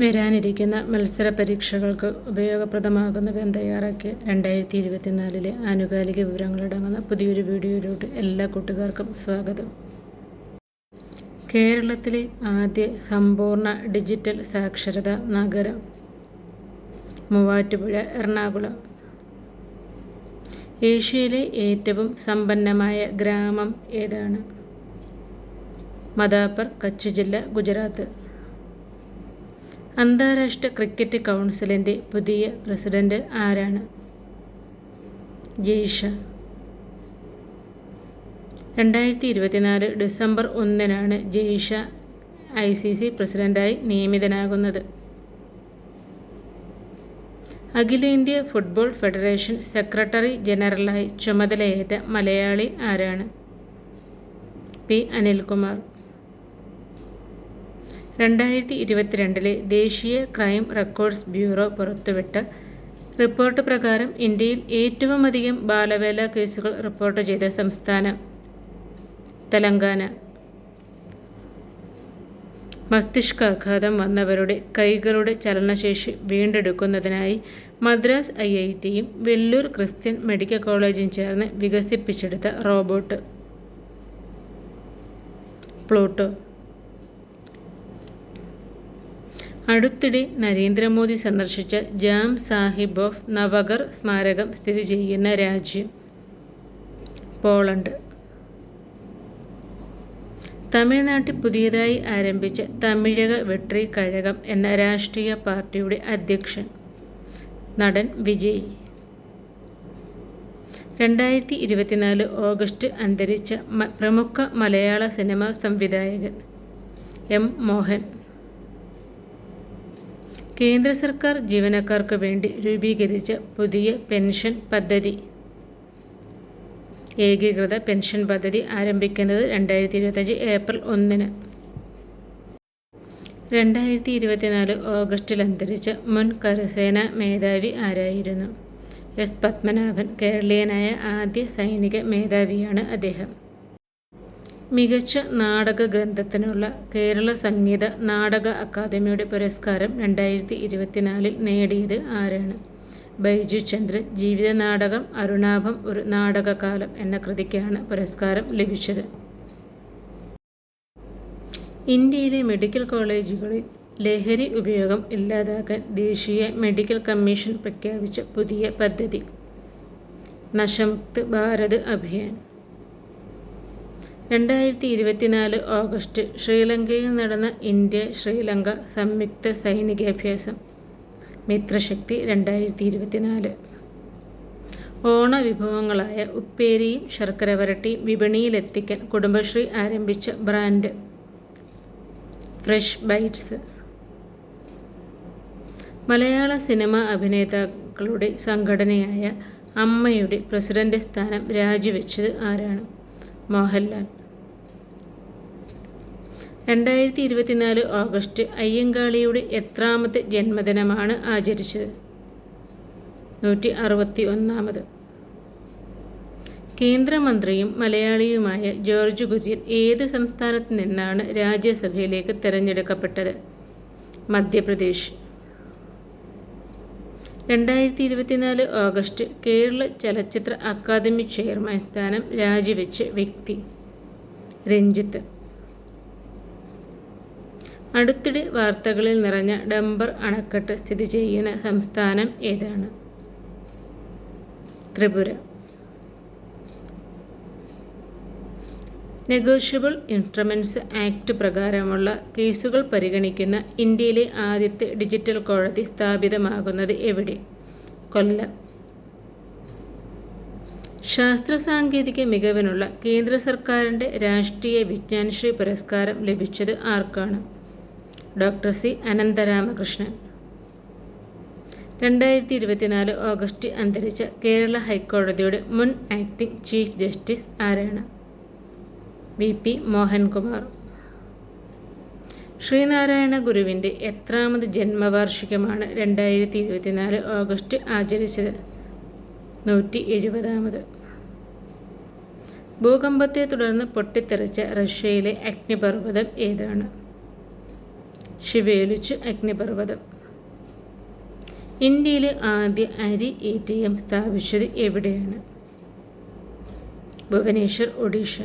വരാനിരിക്കുന്ന മത്സര പരീക്ഷകൾക്ക് ഉപയോഗപ്രദമാകുന്നവിധം തയ്യാറാക്കിയ രണ്ടായിരത്തി ഇരുപത്തിനാലിലെ ആനുകാലിക വിവരങ്ങളടങ്ങുന്ന പുതിയൊരു വീഡിയോയിലോട്ട് എല്ലാ കൂട്ടുകാർക്കും സ്വാഗതം. കേരളത്തിലെ ആദ്യ സമ്പൂർണ ഡിജിറ്റൽ സാക്ഷരതാ നഗരം മൂവാറ്റുപുഴ എറണാകുളം. ഏഷ്യയിലെ ഏറ്റവും സമ്പന്നമായ ഗ്രാമം ഏതാണ്? മദാപ്പർ കച്ച് ജില്ല ഗുജറാത്ത്. അന്താരാഷ്ട്ര ക്രിക്കറ്റ് കൗൺസിലിന്റെ പുതിയ പ്രസിഡന്റ് ആരാണ്? ജയ്ഷ. രണ്ടായിരത്തി ഇരുപത്തിനാല് ഡിസംബർ ഒന്നിനാണ് ജയ്ഷ ഐ സി സി പ്രസിഡന്റായി നിയമിതനാകുന്നത്. അഖിലേന്ത്യ ഫുട്ബോൾ ഫെഡറേഷൻ സെക്രട്ടറി ജനറലായി ചുമതലയേറ്റ മലയാളി ആരാണ്? പി അനിൽകുമാർ. രണ്ടായിരത്തി ഇരുപത്തിരണ്ടിലെ ദേശീയ ക്രൈം റെക്കോർഡ്സ് ബ്യൂറോ പുറത്തുവിട്ട റിപ്പോർട്ട് പ്രകാരം ഇന്ത്യയിൽ ഏറ്റവും അധികം ബാലവേല കേസുകൾ റിപ്പോർട്ട് ചെയ്ത സംസ്ഥാനം തെലങ്കാന. മസ്തിഷ്കാഘാതം വന്നവരുടെ കൈകളുടെ ചലനശേഷി വീണ്ടെടുക്കുന്നതിനായി മദ്രാസ് ഐ ഐ ടിയും വെല്ലൂർ ക്രിസ്ത്യൻ മെഡിക്കൽ കോളേജും ചേർന്ന് വികസിപ്പിച്ചെടുത്ത റോബോട്ട്. പ്ലൂട്ടോ. അടുത്തിടെ നരേന്ദ്രമോദി സന്ദർശിച്ച ജാം സാഹിബ് ഓഫ് നവഗർ സ്മാരകം സ്ഥിതി ചെയ്യുന്ന രാജ്യം പോളണ്ട്. തമിഴ്നാട്ടിൽ പുതിയതായി ആരംഭിച്ച തമിഴക വെട്രി കഴകം എന്ന രാഷ്ട്രീയ പാർട്ടിയുടെ അധ്യക്ഷൻ നടൻ വിജയ്. രണ്ടായിരത്തി ഇരുപത്തിനാല് ഓഗസ്റ്റ് അന്തരിച്ച പ്രമുഖ മലയാള സിനിമാ സംവിധായകൻ എം മോഹൻ. കേന്ദ്ര സർക്കാർ ജീവനക്കാർക്ക് വേണ്ടി രൂപീകരിച്ച പുതിയ പെൻഷൻ പദ്ധതി. ഏകീകൃത പെൻഷൻ പദ്ധതി ആരംഭിക്കുന്നത് രണ്ടായിരത്തി ഇരുപത്തഞ്ച് ഏപ്രിൽ ഒന്നിന്. രണ്ടായിരത്തി ഇരുപത്തിനാല് ഓഗസ്റ്റിൽ അന്തരിച്ച മുൻ കരസേനാ മേധാവി ആരായിരുന്നു? എസ് പത്മനാഭൻ കേരളീയനായ ആദ്യ സൈനിക മേധാവിയാണ് അദ്ദേഹം. മികച്ച നാടക ഗ്രന്ഥത്തിനുള്ള കേരള സംഗീത നാടക അക്കാദമിയുടെ പുരസ്കാരം രണ്ടായിരത്തി ഇരുപത്തിനാലിൽ നേടിയത് ആരാണ്? ബൈജു ചന്ദ്രൻ ജീവിത നാടകം അരുണാഭം ഒരു നാടകകാലം എന്ന കൃതിക്കാണ് പുരസ്കാരം ലഭിച്ചത്. ഇന്ത്യയിലെ മെഡിക്കൽ കോളേജുകളിൽ ലഹരി ഉപയോഗം ഇല്ലാതാക്കാൻ ദേശീയ മെഡിക്കൽ കമ്മീഷൻ പ്രഖ്യാപിച്ച പുതിയ പദ്ധതി നശമുക്ത് ഭാരത് അഭിയാൻ. രണ്ടായിരത്തി ഇരുപത്തിനാല് ഓഗസ്റ്റ് ശ്രീലങ്കയിൽ നടന്ന ഇന്ത്യ ശ്രീലങ്ക സംയുക്ത സൈനികാഭ്യാസം മിത്രശക്തി രണ്ടായിരത്തി ഇരുപത്തിനാല് ഓണവിഭവങ്ങളായ ഉപ്പേരിയും ശർക്കര വരട്ടിയും വിപണിയിലെത്തിക്കാൻ കുടുംബശ്രീ ആരംഭിച്ച ബ്രാൻഡ് ഫ്രഷ് ബൈറ്റ്സ്. മലയാള സിനിമാ അഭിനേതാക്കളുടെ സംഘടനയായ അമ്മയുടെ പ്രസിഡന്റ് സ്ഥാനം രാജിവെച്ചത് ആരാണ്? മോഹൻലാൽ. രണ്ടായിരത്തി ഇരുപത്തിനാല് ഓഗസ്റ്റ് അയ്യങ്കാളിയുടെ എത്രാമത്തെ ജന്മദിനമാണ് ആചരിച്ചത്. നൂറ്റി അറുപത്തി ഒന്നാമത് കേന്ദ്രമന്ത്രിയും മലയാളിയുമായ ജോർജ് കുര്യൻ ഏത് സംസ്ഥാനത്ത് നിന്നാണ് രാജ്യസഭയിലേക്ക് തിരഞ്ഞെടുക്കപ്പെട്ടത്? മധ്യപ്രദേശ്. രണ്ടായിരത്തി ഇരുപത്തിനാല് ഓഗസ്റ്റ് കേരള ചലച്ചിത്ര അക്കാദമി ചെയർമാൻ സ്ഥാനം രാജിവെച്ച വ്യക്തി രഞ്ജിത്ത്. അടുത്തിടെ വാർത്തകളിൽ നിറഞ്ഞ ഡംബർ അണക്കെട്ട് സ്ഥിതി ചെയ്യുന്ന സംസ്ഥാനം ഏതാണ്? ത്രിപുര. നെഗോഷ്യബിൾ ഇൻസ്ട്രുമെന്റ്സ് ആക്ട് പ്രകാരമുള്ള കേസുകൾ പരിഗണിക്കുന്ന ഇന്ത്യയിലെ ആദ്യത്തെ ഡിജിറ്റൽ കോടതി സ്ഥാപിതമാകുന്നത് എവിടെ? കൊല്ലം. ശാസ്ത്ര സാങ്കേതിക മികവിനുള്ള കേന്ദ്ര സർക്കാരിന്റെ രാഷ്ട്രീയ വിജ്ഞാൻശ്രീ പുരസ്കാരം ലഭിച്ചത് ആർക്കാണ്? Doctor C Anantharamakrishnan. രണ്ടായിരത്തി ഇരുപത്തിനാല് ഓഗസ്റ്റ് അന്തരിച്ച കേരള ഹൈക്കോടതിയുടെ മുൻ ആക്ടിംഗ് ചീഫ് ജസ്റ്റിസ് ആരാണ്? V P Mohankumar. ശ്രീനാരായണ ഗുരുവിന്റെ എത്രാമത് ജന്മവാർഷികമാണ് രണ്ടായിരത്തി ഇരുപത്തിനാല് ഓഗസ്റ്റ് ആചരിച്ചത്. നൂറ്റി എഴുപതാമത് ഭൂകമ്പത്തെ തുടർന്ന് പൊട്ടിത്തെറിച്ച റഷ്യയിലെ അഗ്നിപർവതം ഏതാണ്? ശിവേലിച്ച് അഗ്നിപർവതം. ഇന്ത്യയിലെ ആദ്യ അരി എ ടി എം സ്ഥാപിച്ചത് എവിടെയാണ്? ഭുവനേശ്വർ ഒഡീഷ.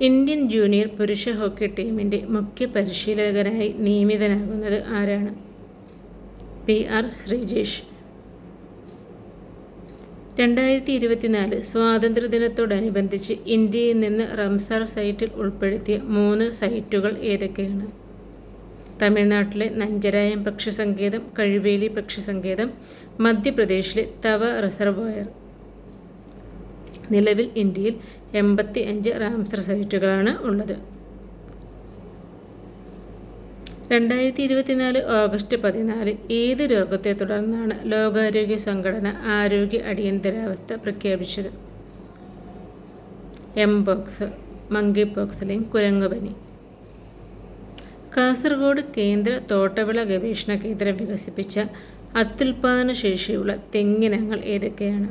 ഇന്ത്യൻ ജൂനിയർ പുരുഷ ഹോക്കി ടീമിന്റെ മുഖ്യ പരിശീലകനായി നിയമിതനാകുന്നത് ആരാണ്? P R Sreejesh. രണ്ടായിരത്തി ഇരുപത്തിനാല് സ്വാതന്ത്ര്യദിനത്തോടനുബന്ധിച്ച് ഇന്ത്യയിൽ നിന്ന് റംസാർ സൈറ്റിൽ ഉൾപ്പെടുത്തിയ മൂന്ന് സൈറ്റുകൾ ഏതൊക്കെയാണ്? തമിഴ്നാട്ടിലെ നഞ്ചരായം പക്ഷിസങ്കേതം കഴിവേലി പക്ഷിസങ്കേതം മധ്യപ്രദേശിലെ തവ റിസർവോയർ. നിലവിൽ ഇന്ത്യയിൽ എൺപത്തി അഞ്ച് റാംസർ സൈറ്റുകളാണ് ഉള്ളത്. രണ്ടായിരത്തി ഇരുപത്തിനാല് ഓഗസ്റ്റ് പതിനാല് ഏത് രോഗത്തെ തുടർന്നാണ് ലോകാരോഗ്യ സംഘടന ആരോഗ്യ അടിയന്തരാവസ്ഥ പ്രഖ്യാപിച്ചത്? എംബോക്സ് മങ്കി ബോക്സ് അല്ലെങ്കിൽ കുരങ്ങുപനി. കാസർഗോഡ് കേന്ദ്ര തോട്ടവിള ഗവേഷണ കേന്ദ്രം വികസിപ്പിച്ച അത്യുൽപാദന ശേഷിയുള്ള തെങ്ങിനങ്ങൾ ഏതൊക്കെയാണ്?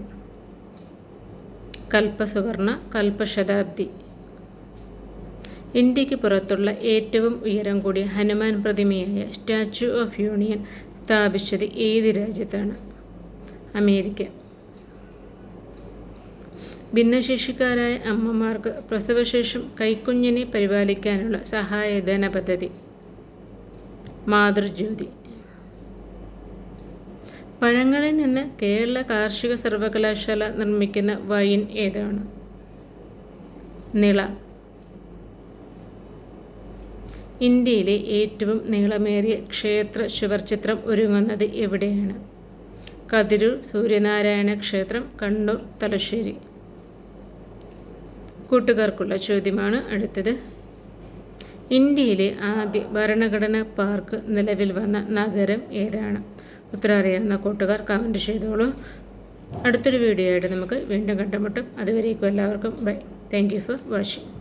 കൽപ്പസുവർണ കൽപ്പശതാബ്ദി ഇന്ത്യയ്ക്ക് പുറത്തുള്ള ഏറ്റവും ഉയരം കൂടിയ ഹനുമാൻ പ്രതിമയായ സ്റ്റാച്യു ഓഫ് യൂണിയൻ സ്ഥാപിച്ചത് ഏത് രാജ്യത്താണ്? അമേരിക്ക. ഭിന്നശേഷിക്കാരായ അമ്മമാർക്ക് പ്രസവശേഷം കൈക്കുഞ്ഞിനെ പരിപാലിക്കാനുള്ള സഹായധന പദ്ധതി. മാതൃജ്യോതി. പഴങ്ങളിൽ നിന്ന് കേരള കാർഷിക സർവകലാശാല നിർമ്മിക്കുന്ന വൈൻ ഏതാണ്? നിള. ഇന്ത്യയിലെ ഏറ്റവും നീളമേറിയ ക്ഷേത്ര ശിവർചിത്രം ഒരുങ്ങുന്നത് എവിടെയാണ്? കതിരൂർ സൂര്യനാരായണ ക്ഷേത്രം കണ്ണൂർ തലശ്ശേരി. കൂട്ടുകാർക്കുള്ള ചോദ്യമാണ് അടുത്തത്. ഇന്ത്യയിലെ ആദ്യ ഭരണഘടന പാർക്ക് നിലവിൽ വന്ന നഗരം ഏതാണ്? ഉത്തരം അറിയാവുന്ന കൂട്ടുകാർ കമന്റ് ചെയ്തോളൂ. അടുത്തൊരു വീഡിയോ ആയിട്ട് നമുക്ക് വീണ്ടും കണ്ടുമുട്ടും. അതുവരേക്കും എല്ലാവർക്കും bye thank you for watching